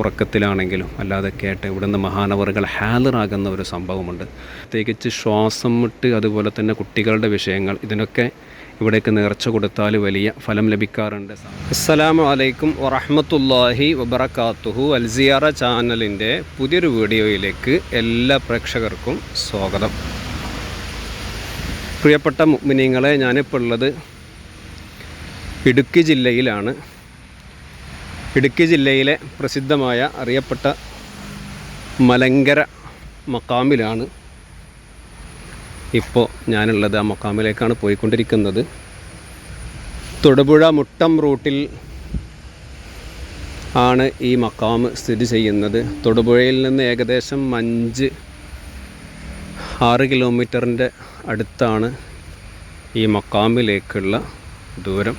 ഉറക്കത്തിലാണെങ്കിലും അല്ലാതെ കേട്ട് ഇവിടുന്ന് മഹാനവറുകൾ ഹാലറാകുന്ന ഒരു സംഭവമുണ്ട്. പ്രത്യേകിച്ച് ശ്വാസം മുട്ട് അതുപോലെ തന്നെ കുട്ടികളുടെ വിഷയങ്ങൾ ഇതിനൊക്കെ ഇവിടേക്ക് നേർച്ച കൊടുത്താൽ വലിയ ഫലം ലഭിക്കാറുണ്ട്. അസ്സലാമു അലൈക്കും വറഹമത്തല്ലാഹി വബർക്കാത്തുഹു അൽസിയാറ ചാനലിന്റെ പുതിയൊരു വീഡിയോയിലേക്ക് എല്ലാ പ്രേക്ഷകർക്കും സ്വാഗതം. പ്രിയപ്പെട്ട മുഗ്മിനീങ്ങളെ ഞാനിപ്പോൾ ഉള്ളത് ഇടുക്കി ജില്ലയിലാണ്. ഇടുക്കി ജില്ലയിലെ പ്രസിദ്ധമായ അറിയപ്പെട്ട മലങ്കര മക്കാമിലാണ് ഇപ്പോൾ ഞാനുള്ളത്. ആ മക്കാമിലേക്കാണ് പോയിക്കൊണ്ടിരിക്കുന്നത്. തൊടുപുഴ മുട്ടം റൂട്ടിൽ ആണ് ഈ മക്കാം സ്ഥിതി ചെയ്യുന്നത്. തൊടുപുഴയിൽ നിന്ന് ഏകദേശം അഞ്ച് ആറ് കിലോമീറ്ററിന്റെ അടുത്താണ് ഈ മക്കാമിലേക്കുള്ള ദൂരം.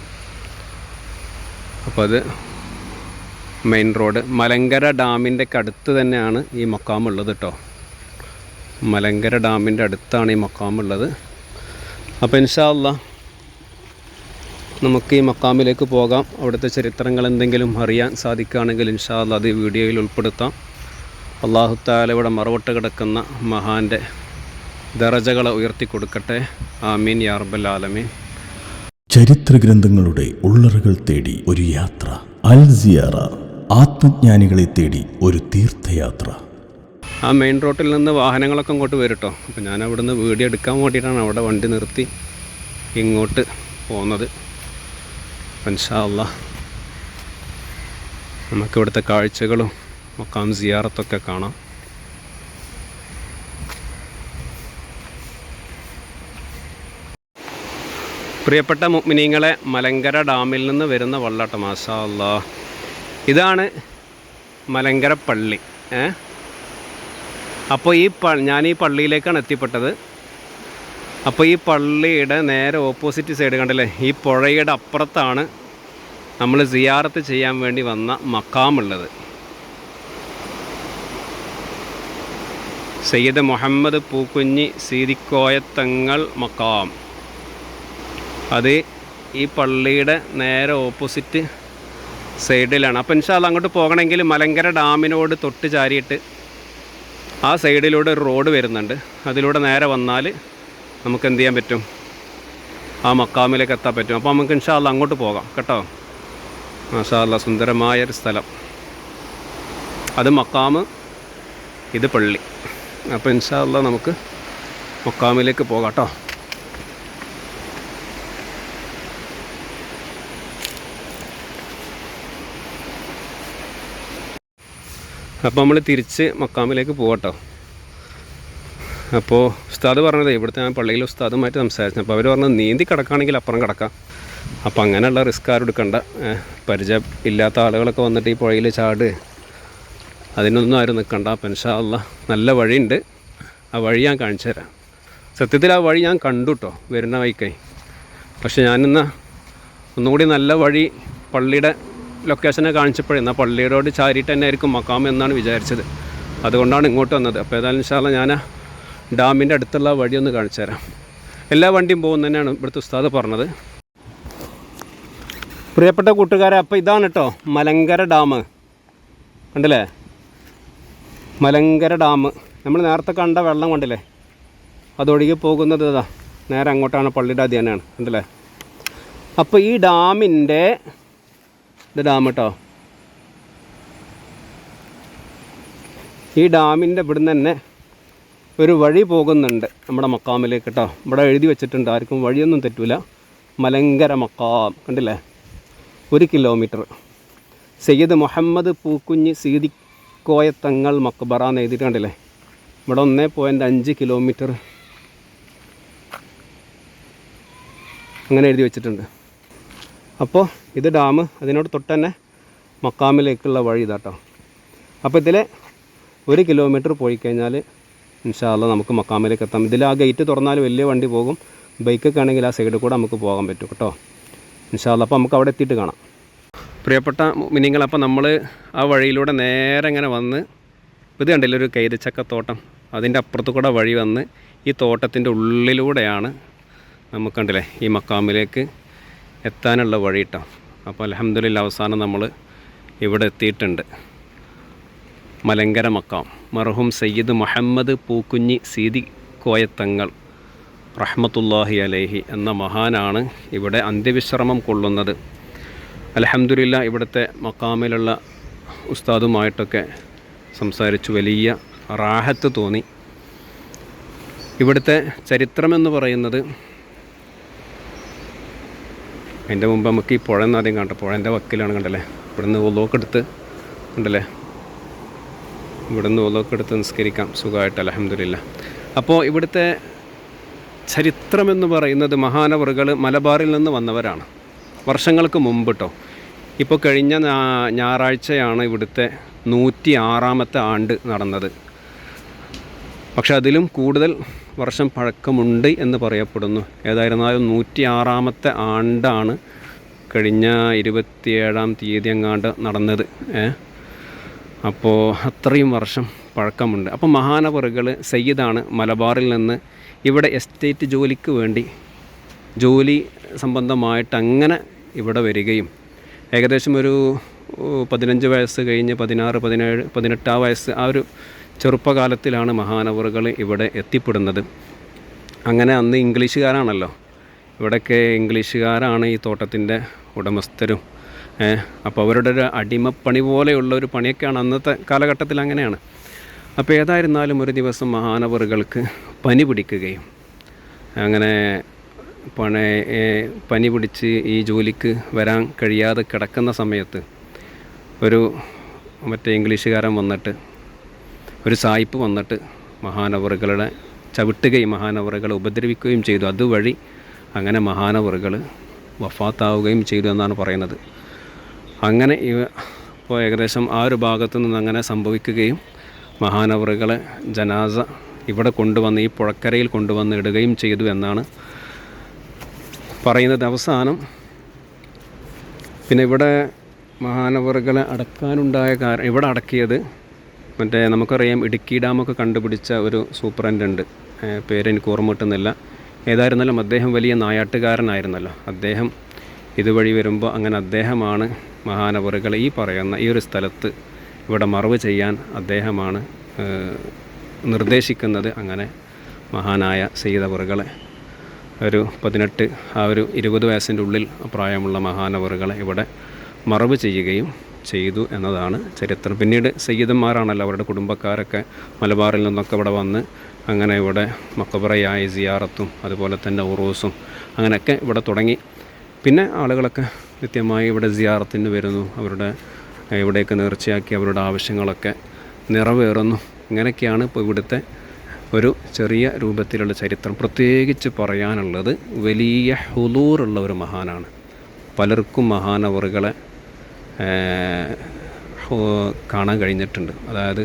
അപ്പോൾ അത് മെയിൻ റോഡ്. മലങ്കര ഡാമിന്റെ അടുത്ത് തന്നെയാണ് ഈ മൊക്കാമുള്ളത് കേട്ടോ മലങ്കര ഡാമിന്റെ അടുത്താണ് ഈ മൊക്കാമുള്ളത് അപ്പോൾ ഇൻഷാല്ല നമുക്ക് ഈ മക്കാമിലേക്ക് പോകാം. അവിടുത്തെ ചരിത്രങ്ങൾ എന്തെങ്കിലും അറിയാൻ സാധിക്കുകയാണെങ്കിൽ ഇൻഷാല്ല അത് വീഡിയോയിൽ ഉൾപ്പെടുത്താം. അള്ളാഹു താല ഇവിടെ മറവട്ട് കിടക്കുന്ന മഹാന്റെ ദറജകളെ ഉയർത്തി കൊടുക്കട്ടെ. ആമീൻ യാർബൽ ആലമീൻ. ചരിത്ര ഗ്രന്ഥങ്ങളുടെ ഉള്ളറുകൾ തേടി ഒരു യാത്ര. അൽ സിയാറ. ആത്മജ്ഞാനികളെ തേടി ഒരു തീർത്ഥയാത്ര. ആ മെയിൻ റോട്ടിൽ നിന്ന് വാഹനങ്ങളൊക്കെ ഇങ്ങോട്ട് വരും അപ്പോൾ ഞാൻ നിന്ന് വീഡിയോ എടുക്കാൻ വേണ്ടിയിട്ടാണ് അവിടെ വണ്ടി നിർത്തി ഇങ്ങോട്ട് പോകുന്നത് നമുക്ക് നമുക്കിവിടുത്തെ കാഴ്ചകളും മക്കാം സിയാറത്തൊക്കെ കാണാം. പ്രിയപ്പെട്ട മുഗ്മിനീങ്ങളെ മലങ്കര ഡാമിൽ നിന്ന് വരുന്ന വള്ളാട്ട. മാഷാ അല്ലാ ഇതാണ് മലങ്കര പള്ളി ഏ? അപ്പോൾ ഈ പ ഞാൻ ഈ പള്ളിയിലേക്കാണ് എത്തിപ്പെട്ടത്. അപ്പോൾ ഈ പള്ളിയുടെ നേരെ ഓപ്പോസിറ്റ് സൈഡ് കണ്ടല്ലേ ഈ പുഴയുടെ അപ്പുറത്താണ് നമ്മൾ സിയാറത്ത് ചെയ്യാൻ വേണ്ടി വന്ന മക്കാമുള്ളത് സയ്യിദ് മുഹമ്മദ് പൂക്കുഞ്ഞി സീതിക്കോയത്തങ്ങൾ മക്കാം അത് ഈ പള്ളിയുടെ നേരെ ഓപ്പോസിറ്റ് സൈഡിലാണ്. അപ്പം ഇൻഷാല്ല അങ്ങോട്ട് പോകണമെങ്കിൽ മലങ്കര ഡാമിനോട് തൊട്ട് ചാരിയിട്ട് ആ സൈഡിലൂടെ ഒരു റോഡ് വരുന്നുണ്ട്. അതിലൂടെ നേരെ വന്നാൽ നമുക്ക് എന്ത് ചെയ്യാൻ പറ്റും? ആ മക്കാമിലേക്ക് എത്താൻ പറ്റും. അപ്പോൾ നമുക്ക് ഇൻഷാല്ല അങ്ങോട്ട് പോകാം കേട്ടോ. മാഷാല്ല സുന്ദരമായ ഒരു സ്ഥലം. അത് മക്കാമ് ഇത് പള്ളി. അപ്പോൾ ഇൻഷാല്ല നമുക്ക് മക്കാമിലേക്ക് പോകാം കേട്ടോ. അപ്പോൾ നമ്മൾ തിരിച്ച് മക്കാമിലേക്ക് പോകട്ടോ അപ്പോൾ ഉസ്താദ് പറഞ്ഞത് ഇവിടുത്തെ ഞാൻ പള്ളിയിൽ ഉസ്താദുമായിട്ട് സംസാരിച്ചു. അപ്പോൾ അവർ പറഞ്ഞത് നീന്തി കിടക്കുകയാണെങ്കിൽ അപ്പുറം കിടക്കാം. അപ്പോൾ അങ്ങനെയുള്ള റിസ്ക് ആരും എടുക്കണ്ട. പരിചയം ഇല്ലാത്ത ആളുകളൊക്കെ വന്നിട്ട് ഈ പുഴയിൽ ചാട്. അതിനൊന്നും ആരും നിൽക്കണ്ട അപ്പം നല്ല വഴിയുണ്ട്. ആ വഴി ഞാൻ കാണിച്ചു തരാം. സത്യത്തിൽ ആ വഴി ഞാൻ കണ്ടു കേട്ടോ വരുന്ന വൈക്കായി പക്ഷെ ഞാനിന്ന് ഒന്നുകൂടി നല്ല വഴി പള്ളിയുടെ ലൊക്കേഷനെ കാണിച്ചപ്പോഴേ എന്നാൽ പള്ളിയോട് ചാരിയിട്ട് തന്നെ ആയിരിക്കും മക്കാം എന്നാണ് വിചാരിച്ചത്. അതുകൊണ്ടാണ് ഇങ്ങോട്ട് വന്നത്. അപ്പോൾ ഏതായാലും ഇൻഷാല്ല ഞാൻ ഡാമിന്റെ അടുത്തുള്ള വഴി ഒന്ന് കാണിച്ചു തരാം. എല്ലാ വണ്ടിയും പോകുന്ന തന്നെയാണ് ഇവിടുത്തെ ഉസ്താദ് പറഞ്ഞത്. പ്രിയപ്പെട്ട കൂട്ടുകാരെ അപ്പോൾ ഇതാണ് കേട്ടോ മലങ്കര ഡാം. കണ്ടില്ലേ? മലങ്കര ഡാം. നമ്മൾ നേരത്തെ കണ്ട വെള്ളം കണ്ടില്ലേ? അതൊഴുകി പോകുന്നത് ഇതാ. നേരെ അങ്ങോട്ടാണ് പള്ളിയുടെ തന്നെയാണ് കണ്ടില്ലേ? അപ്പോൾ ഈ ഡാമിന്റെ ഇത് ഡാം കേട്ടോ ഈ ഡാമിന്റെ ഇവിടുന്ന് തന്നെ ഒരു വഴി പോകുന്നുണ്ട് നമ്മുടെ മക്കാമിലേക്ക് കേട്ടോ. ഇവിടെ എഴുതി വെച്ചിട്ടുണ്ട് ആർക്കും വഴിയൊന്നും തെറ്റൂല. മലങ്കര മക്കാം കണ്ടില്ലേ? ഒരു കിലോമീറ്റർ സയ്യിദ് മുഹമ്മദ് പൂക്കുഞ്ഞ് സീതിക്കോയത്തങ്ങൾ മക്ബറ എന്ന് എഴുതിയിട്ട് കണ്ടില്ലേ? ഇവിടെ ഒന്നേ പോയിന്റ് അഞ്ച് കിലോമീറ്റർ അങ്ങനെ എഴുതി വെച്ചിട്ടുണ്ട്. അപ്പോൾ ഇത് ഡാം അതിനോട് തൊട്ട് തന്നെ മക്കാമിലേക്കുള്ള വഴി ഇതാട്ടോ അപ്പോൾ ഇതിലെ ഒരു കിലോമീറ്റർ പോയി കഴിഞ്ഞാൽ ഇൻഷാല്ല നമുക്ക് മക്കാമിലേക്ക് എത്താം. ഇതിൽ ആ ഗേറ്റ് തുറന്നാൽ വലിയ വണ്ടി പോകും. ബൈക്കൊക്കെ ആണെങ്കിൽ ആ സൈഡിൽ കൂടെ നമുക്ക് പോകാൻ പറ്റും കേട്ടോ. ഇൻഷാല്ല അപ്പോൾ നമുക്ക് അവിടെ എത്തിയിട്ട് കാണാം. പ്രിയപ്പെട്ട മിനിങ്ങൾ അപ്പോൾ നമ്മൾ ആ വഴിയിലൂടെ നേരെ ഇങ്ങനെ വന്ന് ഇത് കണ്ടില്ല ഒരു കൈതച്ചക്കത്തോട്ടം. അതിന്റെ അപ്പുറത്ത് കൂടെ വഴി വന്ന് ഈ തോട്ടത്തിന്റെ ഉള്ളിലൂടെയാണ് നമുക്ക് കണ്ടില്ലേ ഈ മക്കാമിലേക്ക് എത്താനുള്ള വഴി കേട്ടോ അപ്പോൾ അലഹമ്മദില്ല അവസാനം നമ്മൾ ഇവിടെ എത്തിയിട്ടുണ്ട്. മലങ്കര മക്കാം. മർഹൂം സയ്യിദ് മുഹമ്മദ് പൂക്കുഞ്ഞി സീതി കോയത്തങ്ങൾ റഹ്മത്തുല്ലാഹി അലേഹി എന്ന മഹാനാണ് ഇവിടെ അന്ത്യവിശ്രമം കൊള്ളുന്നത്. അലഹമുല്ല ഇവിടുത്തെ മക്കാമിലുള്ള ഉസ്താദുമായിട്ടൊക്കെ സംസാരിച്ചു. വലിയ റാഹത്ത് തോന്നി. ഇവിടുത്തെ ചരിത്രമെന്ന് പറയുന്നത് അതിന്റെ മുമ്പ് നമുക്ക് ഈ പുഴ എന്ന് ആദ്യം കണ്ടോ. പുഴ എന്റെ വക്കിലാണ് കണ്ടല്ലേ? ഇവിടുന്ന് ഒലോക്ക് കണ്ടല്ലേ? ഇവിടുന്ന് ഒലോക്ക് നിസ്കരിക്കാം. സുഖമായിട്ട് അലഹമില്ല അപ്പോൾ ഇവിടുത്തെ ചരിത്രമെന്ന് പറയുന്നത് മഹാനവറുകൾ മലബാറിൽ നിന്ന് വന്നവരാണ്. വർഷങ്ങൾക്ക് മുമ്പ് കേട്ടോ ഇപ്പോൾ കഴിഞ്ഞ ഞായറാഴ്ചയാണ് ഇവിടുത്തെ നൂറ്റി ആറാമത്തെ ആണ്ട് നടന്നത്. പക്ഷെ അതിലും കൂടുതൽ വർഷം പഴക്കമുണ്ട് എന്ന് പറയപ്പെടുന്നു. ഏതായിരുന്നാലും നൂറ്റി ആറാമത്തെ ആണ്ടാണ് കഴിഞ്ഞ ഇരുപത്തിയേഴാം തീയതി എങ്ങാണ്ട് നടന്നത് അപ്പോൾ അത്രയും വർഷം പഴക്കമുണ്ട്. അപ്പോൾ മഹാനവറുകൾ സയ്യിദാണ് മലബാറിൽ നിന്ന് ഇവിടെ എസ്റ്റേറ്റ് ജോലിക്ക് വേണ്ടി ജോലി സംബന്ധമായിട്ട് അങ്ങനെ ഇവിടെ വരികയും ഏകദേശം ഒരു പതിനഞ്ച് വയസ്സ് കഴിഞ്ഞ് പതിനാറ് പതിനേഴ് പതിനെട്ട് വയസ്സ് ആ ഒരു ചെറുപ്പകാലത്തിലാണ് മഹാനവറുകൾ ഇവിടെ എത്തിപ്പെടുന്നത്. അങ്ങനെ അന്ന് ഇംഗ്ലീഷുകാരാണല്ലോ. ഇവിടെയൊക്കെ ഇംഗ്ലീഷുകാരാണ് ഈ തോട്ടത്തിന്റെ ഉടമസ്ഥരും. അപ്പോൾ അവരുടെ ഒരു അടിമപ്പണി പോലെയുള്ള ഒരു പണിയൊക്കെയാണ് അന്നത്തെ കാലഘട്ടത്തിൽ അങ്ങനെയാണ്. അപ്പോൾ ഏതായിരുന്നാലും ഒരു ദിവസം മഹാനവറുകൾക്ക് പനി പിടിക്കുകയും അങ്ങനെ പണ പനി പിടിച്ച് ഈ ജോലിക്ക് വരാൻ കഴിയാതെ കിടക്കുന്ന സമയത്ത് ഒരു മറ്റേ ഇംഗ്ലീഷുകാരൻ വന്നിട്ട് ഒരു സായിപ്പ് വന്നിട്ട് മഹാനവറുകളുടെ ചവിട്ടുകയും മഹാനവറുകളെ ഉപദ്രവിക്കുകയും ചെയ്തു. അതുവഴി അങ്ങനെ മഹാനവറുകൾ വഫാത്താവുകയും ചെയ്തു എന്നാണ് പറയുന്നത്. അങ്ങനെ ഇവ ഇപ്പോൾ ഏകദേശം ആ ഒരു ഭാഗത്തു നിന്ന് അങ്ങനെ സംഭവിക്കുകയും മഹാനവറുകളെ ജനാസ ഇവിടെ കൊണ്ടുവന്ന് ഈ പുഴക്കരയിൽ കൊണ്ടുവന്ന് ഇടുകയും ചെയ്തു എന്നാണ് പറയുന്നത്. അവസാനം പിന്നെ ഇവിടെ മഹാനവറുകളെ അടക്കാനുണ്ടായ കാരണം ഇവിടെ അടക്കിയത് മറ്റേ നമുക്കറിയാം ഇടുക്കി ഡാമൊക്കെ കണ്ടുപിടിച്ച ഒരു സൂപ്രണ്ട് ഉണ്ട് പേരെനിക്ക് ഓർമ്മ കിട്ടുന്നില്ല ഏതായിരുന്നാലും അദ്ദേഹം വലിയ നായാട്ടുകാരനായിരുന്നല്ലോ. അദ്ദേഹം ഇതുവഴി വരുമ്പോൾ അങ്ങനെ അദ്ദേഹമാണ് മഹാനവറുകളെ ഈ പറയുന്ന ഈ ഒരു സ്ഥലത്ത് ഇവിടെ മറവ് ചെയ്യാൻ അദ്ദേഹമാണ് നിർദ്ദേശിക്കുന്നത്. അങ്ങനെ മഹാനായ സീതവറുകളെ ഒരു പതിനെട്ട് ആ ഒരു ഇരുപത് വയസ്സിന്റെ ഉള്ളിൽ പ്രായമുള്ള മഹാനവറുകളെ ഇവിടെ മറവ് ചെയ്യുകയും ചെയ്തു എന്നതാണ് ചരിത്രം. പിന്നീട് സയ്യിദന്മാരാണല്ലോ അവരുടെ കുടുംബക്കാരൊക്കെ മലബാറിൽ നിന്നൊക്കെ ഇവിടെ വന്ന് അങ്ങനെ ഇവിടെ മക്കബറയായ സിയാറത്തും അതുപോലെ തന്നെ ഉറൂസും അങ്ങനെയൊക്കെ ഇവിടെ തുടങ്ങി. പിന്നെ ആളുകളൊക്കെ കൃത്യമായി ഇവിടെ സിയാറത്തിന് വരുന്നു. അവരുടെ ഇവിടേക്ക് നേർച്ചയാക്കി അവരുടെ ആവശ്യങ്ങളൊക്കെ നിറവേറുന്നു. ഇങ്ങനെയൊക്കെയാണ് ഇപ്പോൾ ഇവിടുത്തെ ഒരു ചെറിയ രൂപത്തിലുള്ള ചരിത്രം. പ്രത്യേകിച്ച് പറയാനുള്ളത് വലിയ ഹുദൂറുള്ള ഒരു മഹാനാണ്. പലർക്കും മഹാനവറുകളെ കാണാൻ കഴിഞ്ഞിട്ടുണ്ട്. അതായത്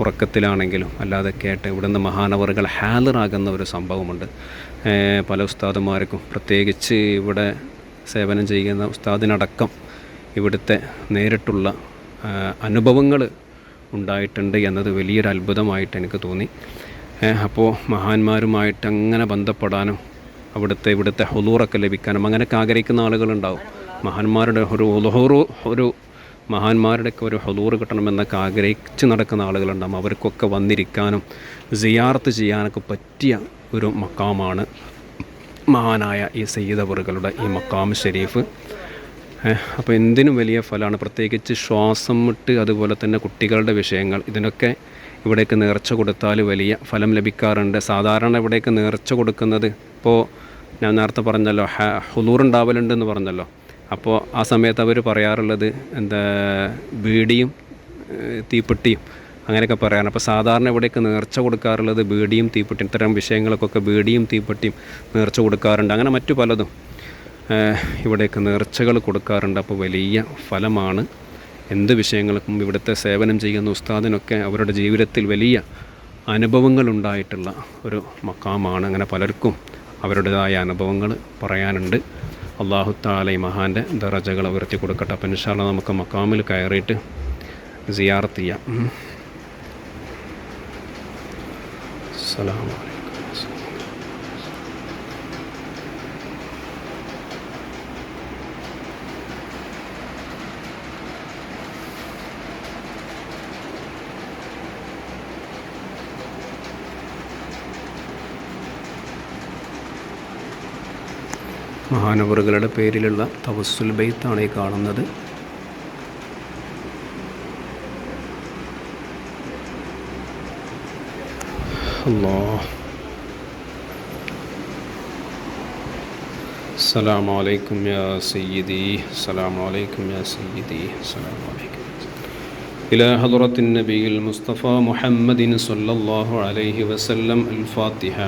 ഉറക്കത്തിലാണെങ്കിലും അല്ലാതെ കേട്ട് ഇവിടുന്ന് മഹാനവറുകൾ ഹാലറാകുന്ന ഒരു സംഭവമുണ്ട്. പല ഉസ്താദുമാർക്കും പ്രത്യേകിച്ച് ഇവിടെ സേവനം ചെയ്യുന്ന ഉസ്താദിനടക്കം ഇവിടുത്തെ നേരിട്ടുള്ള അനുഭവങ്ങൾ ഉണ്ടായിട്ടുണ്ട് എന്നത് വലിയൊരു അത്ഭുതമായിട്ട് എനിക്ക് തോന്നി. അപ്പോൾ മഹാന്മാരുമായിട്ട് അങ്ങനെ ബന്ധപ്പെടാനും അവിടുത്തെ ഇവിടുത്തെ ഹുലൂറൊക്കെ ലഭിക്കാനും അങ്ങനെയൊക്കെ ആഗ്രഹിക്കുന്ന ആളുകളുണ്ടാവും. മഹാന്മാരുടെ ഒരു ഹുലൂറു ഒരു മഹാന്മാരുടെയൊക്കെ ഒരു ഹലൂറ് കിട്ടണമെന്നൊക്കെ ആഗ്രഹിച്ച് നടക്കുന്ന ആളുകളുണ്ടാകും അവർക്കൊക്കെ വന്നിരിക്കാനും സിയാർത്ത് ചെയ്യാനൊക്കെ പറ്റിയ ഒരു മക്കാമാണ് മഹാനായ ഈ സയ്യിദവറുകളുടെ ഈ മക്കാം ഷെരീഫ്. അപ്പോൾ എന്തിനും വലിയ ഫലമാണ്. പ്രത്യേകിച്ച് ശ്വാസം മുട്ട് അതുപോലെ തന്നെ കുട്ടികളുടെ വിഷയങ്ങൾ ഇതിനൊക്കെ ഇവിടേക്ക് നേർച്ച കൊടുത്താൽ വലിയ ഫലം ലഭിക്കാറുണ്ട്. സാധാരണ ഇവിടേക്ക് നേർച്ച കൊടുക്കുന്നത് ഇപ്പോൾ ഞാൻ നേരത്തെ പറഞ്ഞല്ലോ ഹുലൂർ ഉണ്ടാവലുണ്ടെന്ന് പറഞ്ഞല്ലോ. അപ്പോൾ ആ സമയത്ത് അവർ പറയാറുള്ളത് എന്താ ബീഡിയും തീപ്പെട്ടിയും അങ്ങനെയൊക്കെ പറയാറ്. അപ്പോൾ സാധാരണ ഇവിടേക്ക് നേർച്ച കൊടുക്കാറുള്ളത് ബീഡിയും തീപ്പെട്ടിയും ഇത്തരം വിഷയങ്ങൾക്കൊക്കെ ബീഡിയും തീപ്പെട്ടിയും നേർച്ച കൊടുക്കാറുണ്ട്. അങ്ങനെ മറ്റു പലതും ഇവിടെയൊക്കെ നേർച്ചകൾ കൊടുക്കാറുണ്ട്. അപ്പോൾ വലിയ ഫലമാണ് എന്ത് വിഷയങ്ങൾക്കും ഇവിടുത്തെ സേവനം ചെയ്യുന്ന ഉസ്താദിനൊക്കെ അവരുടെ ജീവിതത്തിൽ വലിയ അനുഭവങ്ങളുണ്ടായിട്ടുള്ള ഒരു മക്കാമാണ്. അങ്ങനെ പലർക്കും അവരുടേതായ അനുഭവങ്ങൾ പറയാനുണ്ട്. അള്ളാഹു താല ഈ മഹാന്റെ ദറജകൾ ഉയർത്തി കൊടുക്കട്ടെ. അപ്പം ഇൻഷാല്ല നമുക്ക് മക്കാമിൽ കയറിയിട്ട് സിയാറത്ത് ചെയ്യാം. ഉം. അസ്സലാമു അലൈക്കും മഹാനവറുകളുടെ പേരിലുള്ള തവസ്സുൽ ബെയ്ത്താണ് ഈ കാണുന്നത് അല്ലാ السلام عليكم يا سيدي السلام عليكم يا سيدي السلام عليكم إلى حضرة النبي المصطفى محمد صلى الله عليه وسلم الفاتحة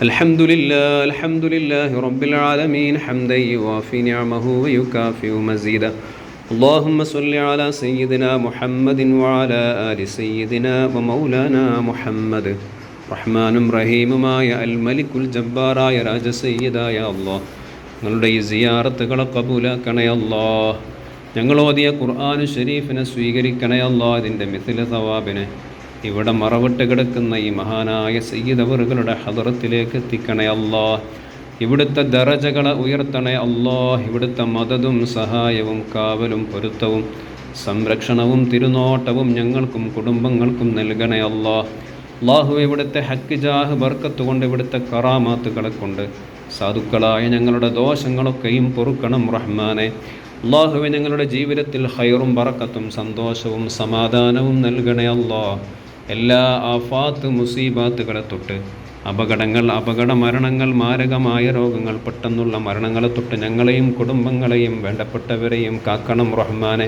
الحمد لله الحمد لله رب العالمين حمدا يوافي نعمه ويكافئ مزيدا اللهم صل على سيدنا محمد وعلى آل سيدنا ومولانا محمد റഹ്മാനും റഹീമുമായ അൽ മലിക്കുൽ ജബ്ബാറായ രാജസയ്യിദായ അള്ളാഹ് ഞങ്ങളുടെ ഈ സിയാറത്തുകളെ കബൂലാക്കണേ അല്ലാ ഞങ്ങൾ ഓതിയ ഖുർആൻ ഷരീഫിനെ സ്വീകരിക്കണേ അല്ലാ അതിൻ്റെ മിഥില സവാബിനെ ഇവിടെ മറവിട്ട് കിടക്കുന്ന ഈ മഹാനായ സയ്യിദവറുകളുടെ ഹദറത്തിലേക്ക് എത്തിക്കണേ അല്ലാ. ഇവിടുത്തെ ദറജകളെ ഉയർത്തണേ അല്ലാ. ഇവിടുത്തെ മതതും സഹായവും കാവലും പൊരുത്തവും സംരക്ഷണവും തിരുനോട്ടവും ഞങ്ങൾക്കും കുടുംബങ്ങൾക്കും നൽകണേ അല്ലാ. അള്ളാഹു ഇവിടുത്തെ ഹക്ക് ജാഹ് ബർക്കത്ത് കൊണ്ട് ഇവിടുത്തെ കറാമാത്തുകളെ കൊണ്ട് സാധുക്കളായ ഞങ്ങളുടെ ദോഷങ്ങളൊക്കെയും പൊറുക്കണം റഹ്മാനെ. അള്ളാഹുവെ ഞങ്ങളുടെ ജീവിതത്തിൽ ഹൈറും ബറക്കത്തും സന്തോഷവും സമാധാനവും നൽകണേ അല്ലാ. എല്ലാ ആഫാത്ത് മുസീബാത്തുകളെ തൊട്ട് അപകടങ്ങൾ അപകട മരണങ്ങൾ മാരകമായ രോഗങ്ങൾ പെട്ടെന്നുള്ള മരണങ്ങളെ തൊട്ട് ഞങ്ങളെയും കുടുംബങ്ങളെയും വേണ്ടപ്പെട്ടവരെയും കാക്കണം റഹ്മാനെ.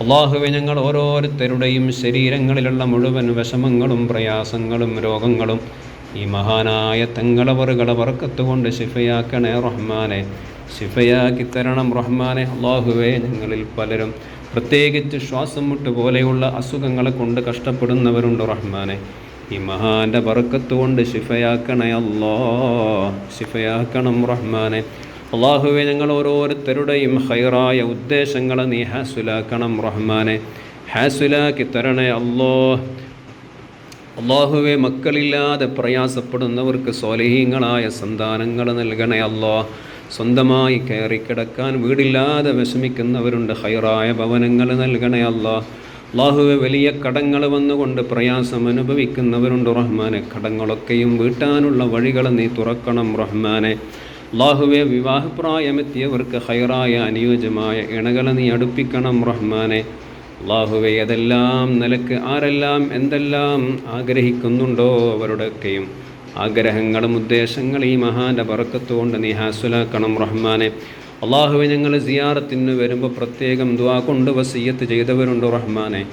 അള്ളാഹുവെ ഞങ്ങൾ ഓരോരുത്തരുടെയും ശരീരങ്ങളിലുള്ള മുഴുവൻ വിഷമങ്ങളും പ്രയാസങ്ങളും രോഗങ്ങളും ഈ മഹാനായ തങ്ങളവറുകളെ വറക്കത്തുകൊണ്ട് ശിഫയാക്കണേ റഹ്മാനെ. ശിഫയാക്കി തരണം റഹ്മാനെ. അള്ളാഹുവെ ഞങ്ങളിൽ പലരും പ്രത്യേകിച്ച് ശ്വാസം മുട്ട് പോലെയുള്ള അസുഖങ്ങളെ കൊണ്ട് കഷ്ടപ്പെടുന്നവരുണ്ട് റഹ്മാനെ. ഈ മഹാന്റെ ബർക്കത്ത് കൊണ്ട് ശിഫയാക്കണേ അല്ലോ. ശിഫയാക്കണം റഹ്മാനെ. അള്ളാഹുവെ ഞങ്ങൾ ഓരോരുത്തരുടെയും ഹൈറായ ഉദ്ദേശങ്ങളെ നീ ഹാസുലാക്കണം റഹ്മാനെ. ഹാസുലാക്കി തരണേ അല്ലോ. അള്ളാഹുവെ മക്കളില്ലാതെ പ്രയാസപ്പെടുന്നവർക്ക് സ്വലഹീങ്ങളായ സന്താനങ്ങൾ നൽകണേ അല്ലോ. സ്വന്തമായി കയറി കിടക്കാൻ വീടില്ലാതെ വിഷമിക്കുന്നവരുണ്ട്. ഹൈറായ ഭവനങ്ങൾ നൽകണേ അല്ലാ. അള്ളാഹുവെ വലിയ കടങ്ങൾ വന്നുകൊണ്ട് പ്രയാസം അനുഭവിക്കുന്നവരുണ്ട് റഹ്മാനെ. കടങ്ങളൊക്കെയും വീട്ടാനുള്ള വഴികൾ നീ തുറക്കണം റഹ്മാനെ. അള്ളാഹുവെ വിവാഹപ്രായമെത്തിയവർക്ക് ഹൈറായ അനുയോജ്യമായ ഇണകൾ നീ അടുപ്പിക്കണം റഹ്മാനെ. അള്ളാഹുവെ അതെല്ലാം നിലയ്ക്ക് ആരെല്ലാം എന്തെല്ലാം ആഗ്രഹിക്കുന്നുണ്ടോ അവരുടെയൊക്കെയും ആഗ്രഹങ്ങളും ഉദ്ദേശങ്ങളും ഈ മഹാന്റെ പറക്കത്തുകൊണ്ട് നീ ഹാസുലാക്കണം റഹ്മാനെ. അള്ളാഹുവെ ഞങ്ങൾ സിയാറത്തിന് വരുമ്പോൾ പ്രത്യേകം ദുവാ കൊണ്ട് വസീയത്ത് ചെയ്തവരുണ്ട് റഹ്മാനെ.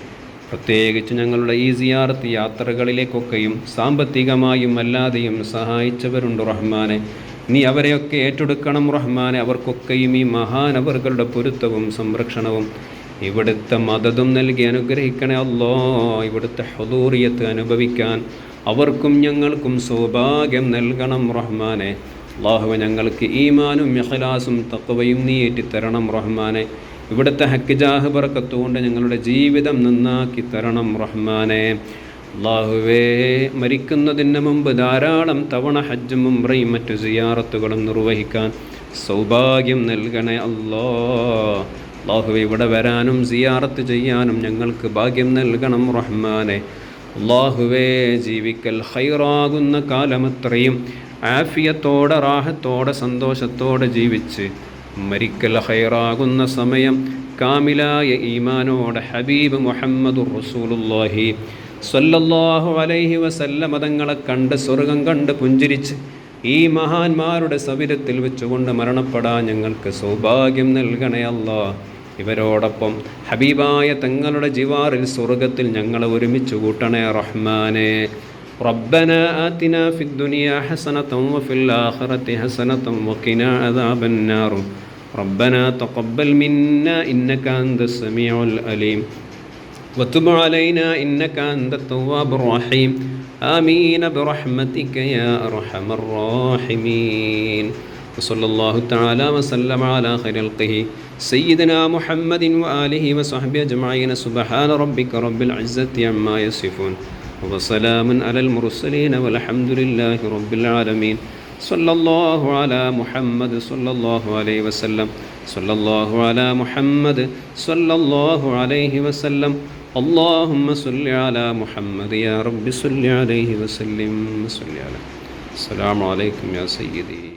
പ്രത്യേകിച്ച് ഞങ്ങളുടെ ഈ സിയാറത്ത് യാത്രകളിലേക്കൊക്കെയും സാമ്പത്തികമായും അല്ലാതെയും സഹായിച്ചവരുണ്ട് റഹ്മാനെ. നീ അവരെയൊക്കെ ഏറ്റെടുക്കണം റഹ്മാനെ. അവർക്കൊക്കെയും ഈ മഹാനവറുകളുടെ പൊരുത്തവും സംരക്ഷണവും ഇവിടുത്തെ മതതും നൽകി അനുഗ്രഹിക്കണേ അല്ലോ ഇവിടുത്തെ ഹദൂറിയത്ത് അനുഭവിക്കാൻ അവർക്കും ഞങ്ങൾക്കും സൗഭാഗ്യം നൽകണം റഹ്മാനെ. അള്ളാഹുവ ഞങ്ങൾക്ക് ഈമാനും മെഹലാസും തക്കവയും നീ ഏറ്റിത്തരണം റഹ്മാനെ. ഇവിടുത്തെ ഹക്കിജാഹ് പറക്കത്തുകൊണ്ട് ഞങ്ങളുടെ ജീവിതം നന്നാക്കി തരണം റഹ്മാനെ. അള്ളാഹുവേ മരിക്കുന്നതിന് മുമ്പ് ധാരാളം തവണ ഹജ്ജും ഉംറയും മറ്റു സിയാറത്തുകളും നിർവഹിക്കാൻ സൗഭാഗ്യം നൽകണേ അല്ലോ അള്ളാഹുവെ ഇവിടെ വരാനും സിയാറത്ത് ചെയ്യാനും ഞങ്ങൾക്ക് ഭാഗ്യം നൽകണം റഹ്മാനെ. അള്ളാഹുവേ ജീവിക്കൽ ഹൈറാകുന്ന കാലമത്രയും ആഫിയത്തോടെ റാഹത്തോടെ സന്തോഷത്തോടെ ജീവിച്ച് മരിക്കൽ ഹൈറാകുന്ന സമയം കാമിലായ ഈമാനോടെ ഹബീബ് മുഹമ്മദ് റസൂലുല്ലാഹി സ്വല്ലല്ലാഹു അലൈഹി വസല്ല മതങ്ങളെ കണ്ട് സ്വർഗം കണ്ട് പുഞ്ചിരിച്ച് ഈ മഹാന്മാരുടെ സവിധത്തിൽ വെച്ചുകൊണ്ട് മരണപ്പെടാൻ ഞങ്ങൾക്ക് സൗഭാഗ്യം നൽകണേ അല്ലാ ഇവരോടൊപ്പം ഹബീബായ തങ്ങളുടെ ജിവാറിൽ സ്വർഗത്തിൽ ഞങ്ങളെ ഒരുമിച്ച് കൂട്ടണേ റഹ്മാനെ ربنا آتنا في الدنيا حسنة وفي الآخرة حسنة وقنا عذاب النار ربنا تقبل منا إنك أنت السميع الأليم وتب علينا إنك أنت التواب الرحيم آمين برحمتك يا أرحم الراحمين وصلى الله تعالى وسلم على خير خلقه سيدنا محمد وآله وصحبه أجمعين سبحان ربك رب العزة عما يصفون وسلام على المرسلين والحمد لله رب العالمين صلى الله على محمد صلى الله عليه وسلم صلى الله على محمد صلى الله عليه وسلم اللهم صل على محمد يا رب صل عليه وسلم صل على السلام عليكم يا سيدي